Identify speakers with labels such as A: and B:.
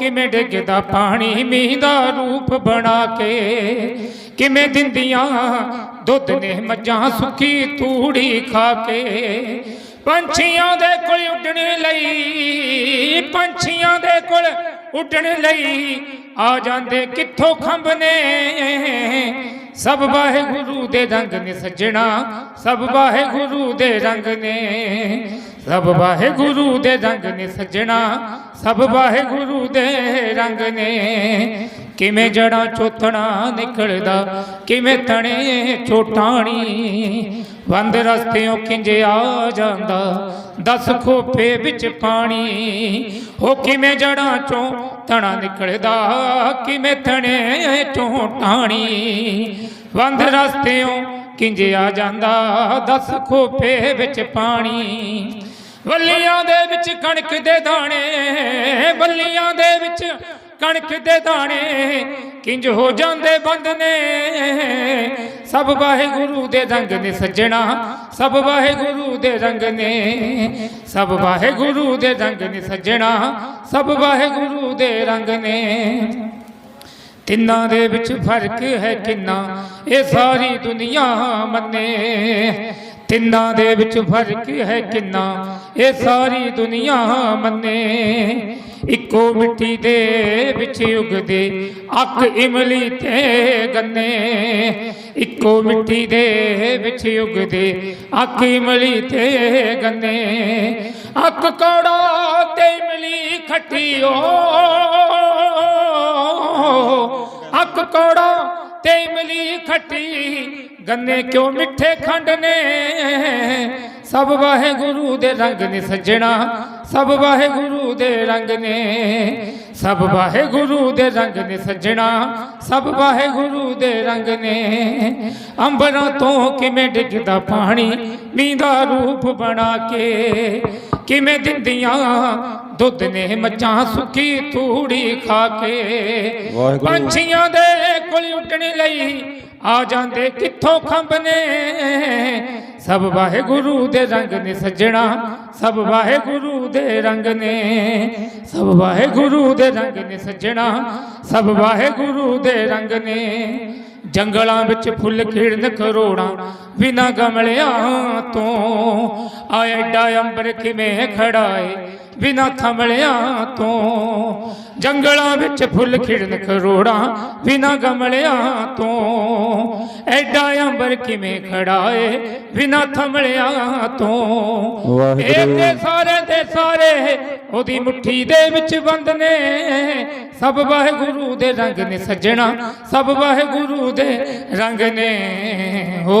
A: ਕਿਵੇਂ ਡਿੱਗਦਾ ਪਾਣੀ? ਮੀਂਹ ਦਾ ਰੂਪ ਬਣਾ ਕੇ ਕਿਵੇਂ ਦਿੰਦੀਆਂ? ਦੁੱਧ ਨੇ ਮੱਝਾਂ ਸੁੱਕੀ ਤੂੜੀ ਖਾ ਕੇ ਪੰਛੀਆਂ ਦੇ ਕੋਲ ਉੱਡਣ ਲਈ, ਪੰਛੀਆਂ ਦੇ ਕੋਲ ਉੱਡਣ ਲਈ ਆ ਜਾਂਦੇ ਕਿੱਥੋਂ ਖੰਭ ਨੇ? ਸਭ ਵਾਹਿਗੁਰੂ ਦੇ ਰੰਗ ਨੇ ਸੱਜਣਾ, ਸਭ ਵਾਹਿਗੁਰੂ ਦੇ ਰੰਗ ਨੇ। ਸਭ ਵਾਹਿਗੁਰੂ ਦੇ ਰੰਗ ਨੇ ਸੱਜਣਾ, ਸਭ ਵਾਹਿਗੁਰੂ ਦੇ ਰੰਗ ਨੇ। ਕਿਵੇਂ ਜੜਾਂ ਚੋਥਣਾ ਨਿਕਲਦਾ ਕਿਵੇਂ ਤਣੇ ਚੋਟਾਣੀ। ਬੰਦ ਰਸਤਿਓਂ ਕਿੰਜ ਆ ਜਾਂਦਾ, ਦਸ ਖੋਪੇ ਵਿੱਚ ਪਾਣੀ। ਉਹ ਕਿਵੇਂ ਜੜਾਂ ਚੋਂ ਤਣਾ ਨਿਕਲਦਾ ਕਿਵੇਂ ਤਣੇ ਚੋਂ ਟਾਣੀ ਬੰਦ ਰਸਤਿਓਂ ਕਿੰਜੇ ਆ ਜਾਂਦਾ, ਦਸ ਖੋਪੇ ਵਿੱਚ ਪਾਣੀ। ਬੱਲੀਆਂ ਦੇ ਵਿੱਚ ਕਣਕ ਦੇ ਦਾਣੇ ਬੱਲੀਆਂ ਦੇ ਵਿੱਚ ਕਣਕ ਦੇ ਦਾਣੇ ਕਿੰਜ ਹੋ ਜਾਂਦੇ ਬੰਦ ਨੇ। ਸਭ ਵਾਹਿਗੁਰੂ ਦੇ ਰੰਗ ਨੇ ਸੱਜਣਾ, ਸਭ ਵਾਹਿਗੁਰੂ ਦੇ ਰੰਗ ਨੇ। ਸਭ ਵਾਹਿਗੁਰੂ ਦੇ ਰੰਗ ਨੇ ਸੱਜਣਾ, ਸਭ ਵਾਹਿਗੁਰੂ ਦੇ ਰੰਗ ਨੇ। ਤਿੰਨਾਂ ਦੇ ਵਿੱਚ ਫ਼ਰਕ ਹੈ ਕਿੰਨਾ, ਇਹ ਸਾਰੀ ਦੁਨੀਆ ਮੰਨੇ। ਤਿੰਨਾਂ ਦੇ ਵਿੱਚ ਫ਼ਰਕ ਹੈ ਕਿੰਨਾ? ਇਹ ਸਾਰੀ ਦੁਨੀਆ ਮੰਨੇ। ਇੱਕੋ ਮਿੱਟੀ ਦੇ ਵਿੱਚ ਉਗਦੇ, ਅੱਖ ਇਮਲੀ ਤੇ ਗੰਨੇ। ਇੱਕੋ ਮਿੱਟੀ ਦੇ ਵਿੱਚ ਉਗਦੇ, ਅੱਖ ਇਮਲੀ ਤੇ ਗੰਨੇ। ਅੱਖ ਕੌੜਾ ਤੇ ਇਮਲੀ ਖੱਟੀ ਓ ਅੱਖ ਕੌੜਾ ਤੇ ਇਮਲੀ ਖੱਟੀ, ਗੰਨੇ ਕਿਉਂ ਮਿੱਠੇ ਖੰਡ ਨੇ? ਸਭ ਵਾਹਿਗੁਰੂ ਦੇ ਰੰਗ ਨੇ ਸੱਜਣਾ ਸਭ ਵਾਹਿਗੁਰੂ ਦੇ ਰੰਗ ਨੇ। ਸਭ ਵਾਹਿਗੁਰੂ ਦੇ ਰੰਗ ਨੇ ਸੱਜਣਾ ਸਭ ਵਾਹਿਗੁਰੂ ਦੇ ਰੰਗ ਨੇ। ਅੰਬਰਾਂ ਤੋਂ ਕਿਵੇਂ ਡਿੱਗਦਾ ਪਾਣੀ ਮੀਂਹ ਦਾ ਰੂਪ ਬਣਾ ਕੇ ਕਿਵੇਂ ਦਿੰਦੀਆਂ ਦੁੱਧ ਨੇ ਮੱਝਾਂ ਸੁੱਕੀ ਤੂੜੀ ਖਾ ਕੇ। ਪੰਛੀਆਂ ਦੇ ਕੋਲ ਉੱਡਣ ਲਈ ਆ ਜਾਂਦੇ ਕਿੱਥੋਂ ਖੰਭ ਨੇ? ਸਭ ਵਾਹਿਗੁਰੂ ਦੇ ਰੰਗ ਨੇ ਸੱਜਣਾ, ਸਭ ਵਾਹਿਗੁਰੂ ਦੇ ਰੰਗ ਨੇ। ਸਭ ਵਾਹਿਗੁਰੂ ਦੇ ਰੰਗ ਨੇ ਸੱਜਣਾ, ਸਭ ਵਾਹਿਗੁਰੂ ਦੇ ਰੰਗ ਨੇ। ਜੰਗਲਾਂ ਵਿੱਚ ਫੁੱਲ ਖਿੜਨ, ਕਰੋੜਾਂ ਬਿਨਾ ਗਮਲਿਆਂ ਤੋਂ। ਆ ਐਡਾ ਅੰਬਰ ਕਿਵੇਂ ਖੜਾ ਏ ਬਿਨਾ ਥਮਲਿਆਂ ਤੋਂ। ਜੰਗਲਾਂ ਵਿੱਚ ਫੁੱਲ ਖਿੜਨ ਕਰੋੜਾਂ ਬਿਨਾ ਗਮਲਿਆਂ ਤੋਂ। ਐਡਾ ਅੰਬਰ ਕਿਵੇਂ ਖੜਾ ਏ ਬਿਨਾ ਥਮਲਿਆਂ ਤੋਂ।
B: ਵਾਹਿਗੁਰੂ।
A: ਇਹ ਤੇ ਸਾਰੇ ਦੇ ਸਾਰੇ ਉਹਦੀ ਮੁਠੀ ਦੇ ਵਿੱਚ ਬੰਦ ਨੇ। ਸਭ ਵਾਹਿਗੁਰੂ ਦੇ ਰੰਗ ਨੇ ਸੱਜਣਾ ਸਭ ਵਾਹਿਗੁਰੂ ਦੇ ਰੰਗ ਨੇ। ਹੋ